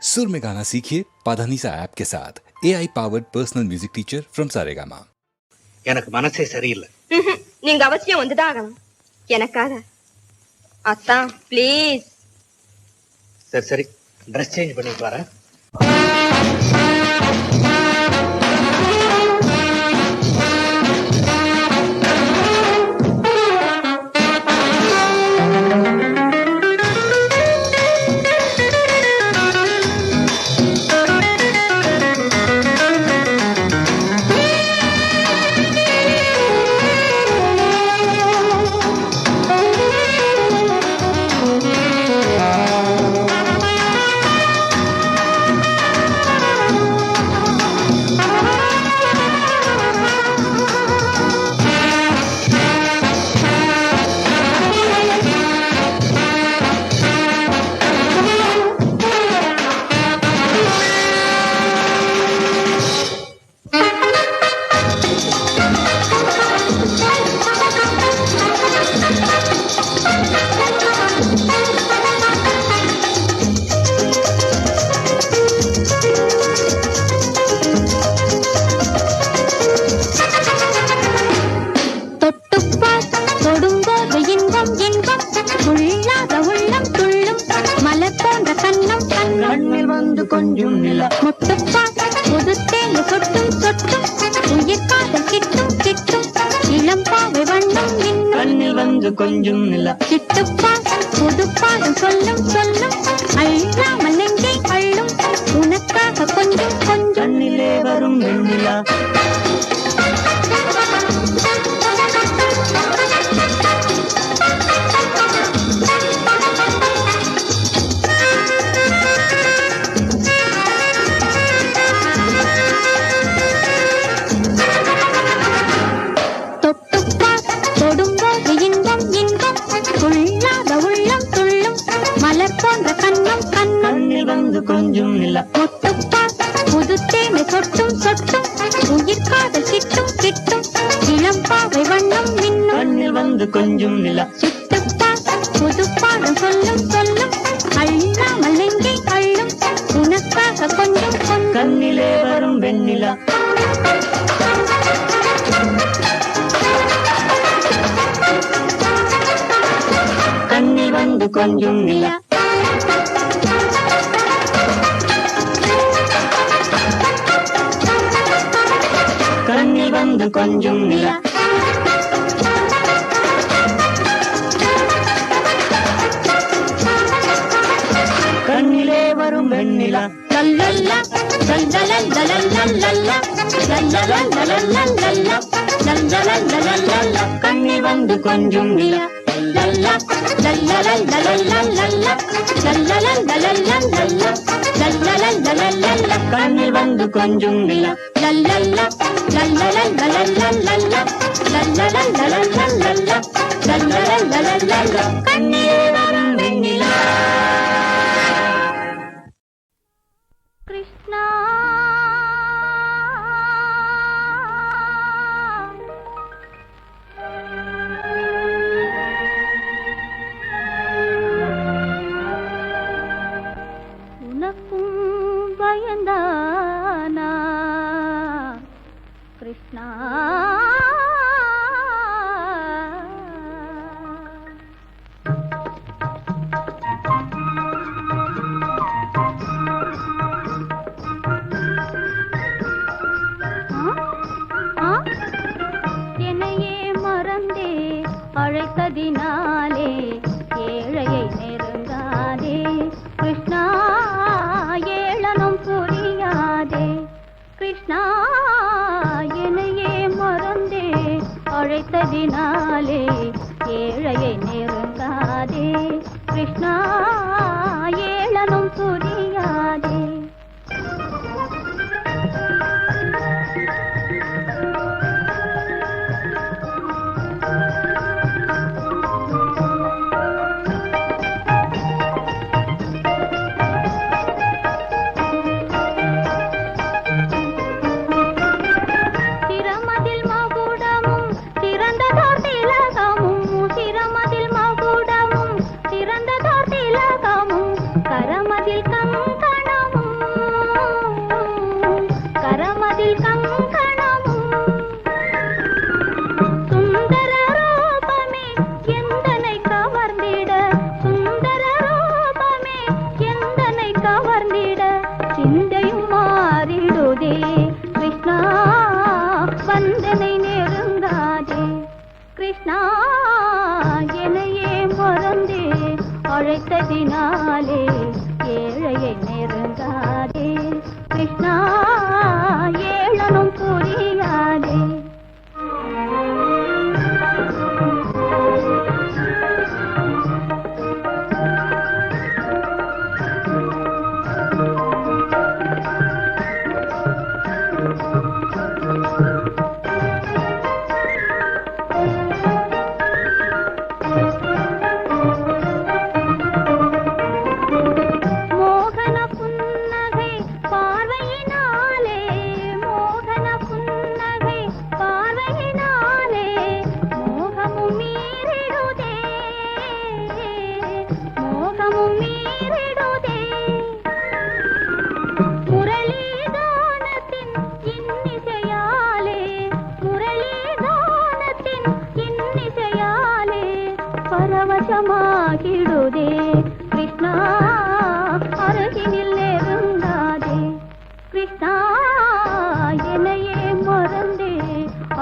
सुर में गाना सीखिए पाधानीसा ऐप के साथ AI powered personal music teacher from Saregama. எனக்கு மனசே சரியில்லை நீங்க அவசியம் வந்துதான் ஆகணும் எனக்காக அத்தான் ப்ளீஸ் சரி சரி ட்ரெஸ் சேஞ்ச் பண்ணி பாரு Anjum Nila. கண்ணி வந்து கொஞ்சம் நிலா. கண்ணி வந்து கொஞ்சம் கண்ணிலே வரும் வெண்ணிலா. கண்ணி வந்து கொஞ்சம் நிலா கண்ணில் வந்து கொஞ்சம் நிலா கண்ணில் வரும் வெண்ணிலா ah. பரவசமாகிடுதே. கிருஷ்ணா அருகினில் நெருங்காதே கிருஷ்ணா என்னையே மறந்தே.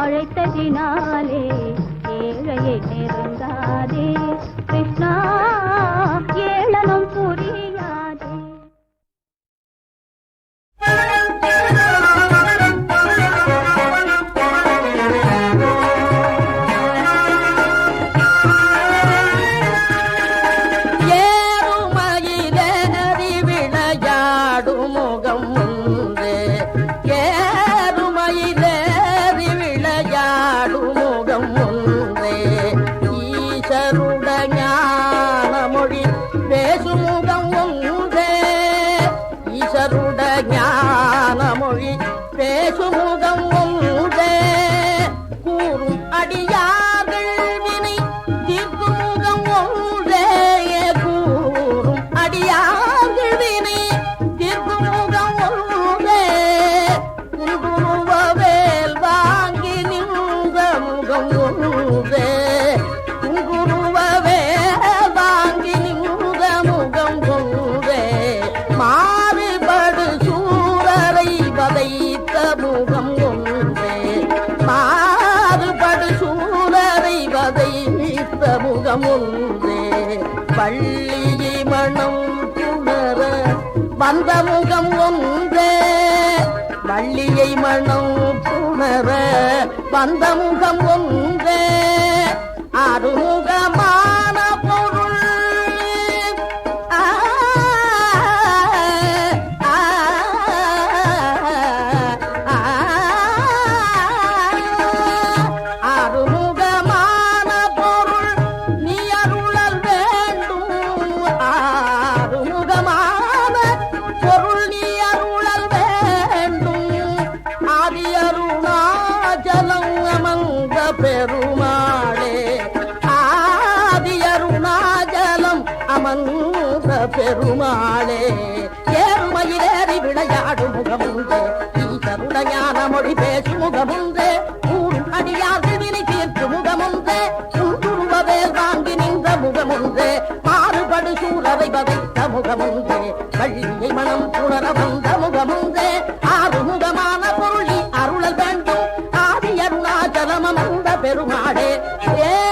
அழைத்ததினாலே ஏழையை நெருங்காதே கிருஷ்ணா ஏ வந்த முகம் ஒன்று வழியை மனம் உணர வந்த முகமுந்தே. ஆறுமுகமான பொருளி அருளல் வேண்டும். ஆதி அருணாச்சலமம் பெருமாடே ஏ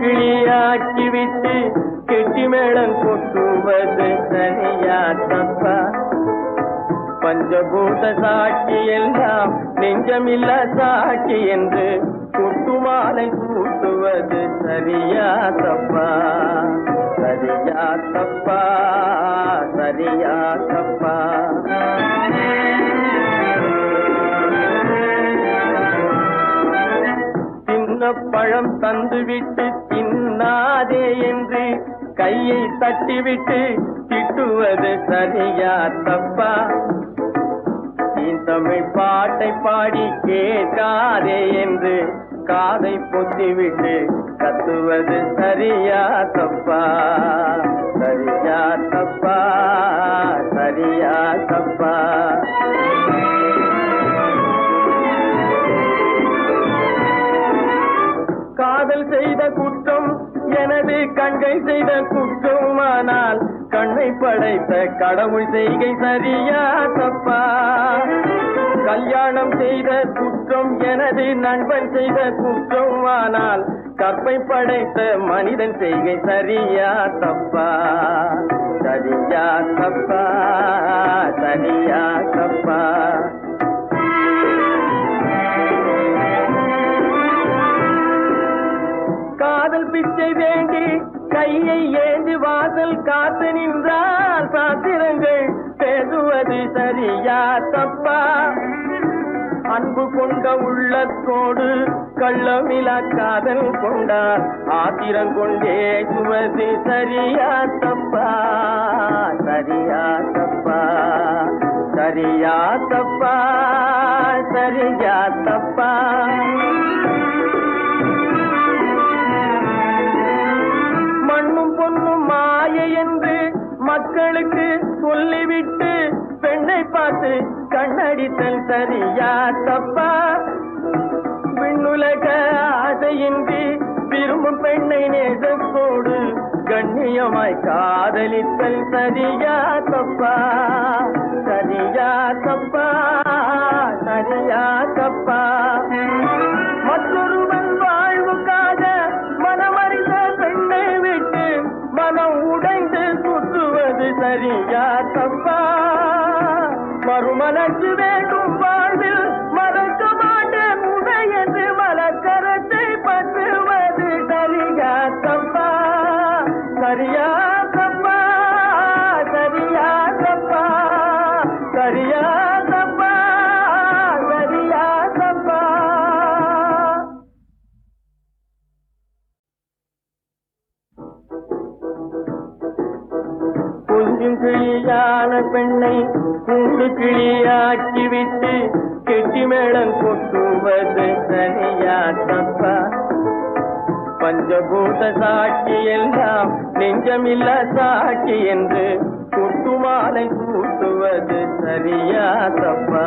கிளியாக்கிவிட்டு கெட்டி மேளம் கொட்டுவது சரியா தப்பா பஞ்சபூத சாட்சி எல்லாம் நெஞ்சமில்ல சாட்சி என்று குட்டுமாலை கூட்டுவது சரியா தப்பா சரியா தப்பா சரியா தப்பா சின்ன பழம் தந்துவிட்டு பண்ணாதே என்று கையை தட்டிவிட்டு திட்டுவது சரியா தப்பா? தமிழ் பாட்டை பாடி கேட்காதே என்று காதை பொத்திவிட்டு கத்துவது சரியா தப்பா? சரியா தப்பா? சரியா தப்பா? செய்த குற்றம் எனது கண்கை செய்த குற்றமானால் கண்ணை படைத்த கடவுள் செய்கை சரியா தப்பா? கல்யாணம் செய்த குற்றம் எனது நண்பன் செய்த குற்றமானால் கற்பை படைத்த மனிதன் செய்கை சரியா தப்பா? சரியா தப்பா? சரியா தப்பா? காதல் பிச்சை வேண்டி கையை ஏந்தி வாசல் காத்து நின்றால் சாத்திரங்கள் பேசுவது சரியா தப்பா? அன்பு கொண்ட உள்ளத்தோடு கள்ளமிலா காதல் கொண்டார் ஆத்திரம் கொண்டே சுவது சரியா தப்பா? சரியா தப்பா? சரியா தப்பா? சரியா தப்பா? மக்களுக்கு சொல்லிவிட்டு பெண்ணை பார்த்து கண்ணடித்தல் சரியா தப்பா? விண்ணுலக ஆசையின்றி விரும்பும் பெண்ணை நேசத்தோடு கண்ணியமாய் காதலித்தல் சரியா தப்பா? சரியா தப்பா? சரியா தப்பா? கிளியாக்கிவிட்டு கெட்டி மேளம் கொட்டுவது சரியா தப்பா பஞ்சபூத சாட்சி எல்லாம் நெஞ்சமில்ல சாட்சி என்று குட்டுமாலை கூட்டுவது சரியா தப்பா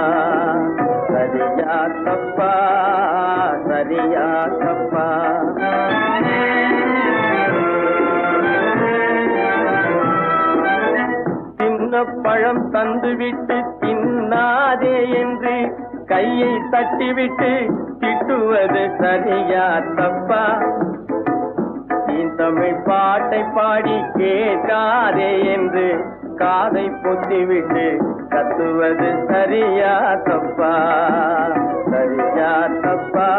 சரியா தப்பா சரியா தப்பா பழம் தந்துவிட்டு தின்னாதே என்று கையை தட்டிவிட்டு திட்டுவது சரியா தப்பா என் தமிழ் பாட்டை பாடி கேட்காதே என்று காதை பொத்திவிட்டு கத்துவது சரியா தப்பா சரியா தப்பா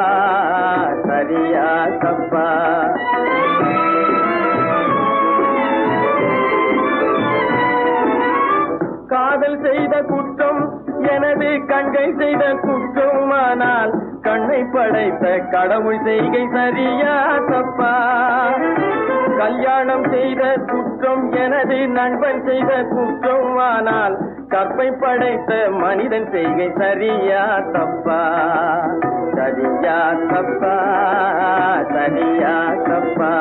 சரியா தப்பா செய்து கண்கை செய்த குற்றமானால் கண்ணை படைத்த கடவுள் செய்கை சரியா தப்பா? கல்யாணம் செய்த குற்றம் எனது நண்பன் செய்த குற்றமானால் கற்பை படைத்த மனிதன் செய்கை சரியா தப்பா? சரியா தப்பா? சரியா தப்பா?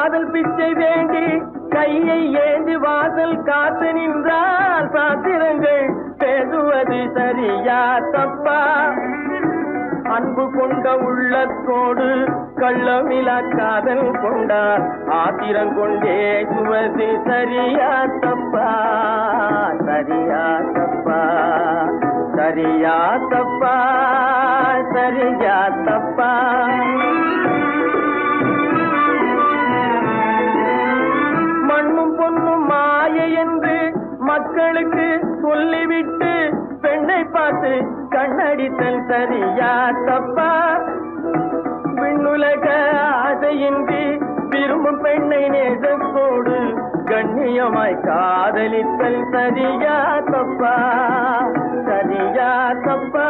காதல் பிச்சை வேண்டி கையை ஏந்தி வாசல் காத்து நின்றால் சாத்திரங்கள் பேசுவது சரியா தப்பா? அன்பு கொண்ட உள்ளத்தோடு கள்ளமிலா காதல் கொண்டார் ஆத்திரம் கொண்டே சுவது சரியா தப்பா? சரியா தப்பா? சரியா தப்பா? சரியா தப்பா? மக்களுக்கு சொல்லிவிட்டு பெண்ணை பார்த்து கண்ணடித்தல் சரியா தப்பா? விண்ணுலக ஆசையின்றி விரும்பும் பெண்ணை நேசத்தோடு கண்ணியமாய் காதலித்தல் சரியா தப்பா? சரியா தப்பா?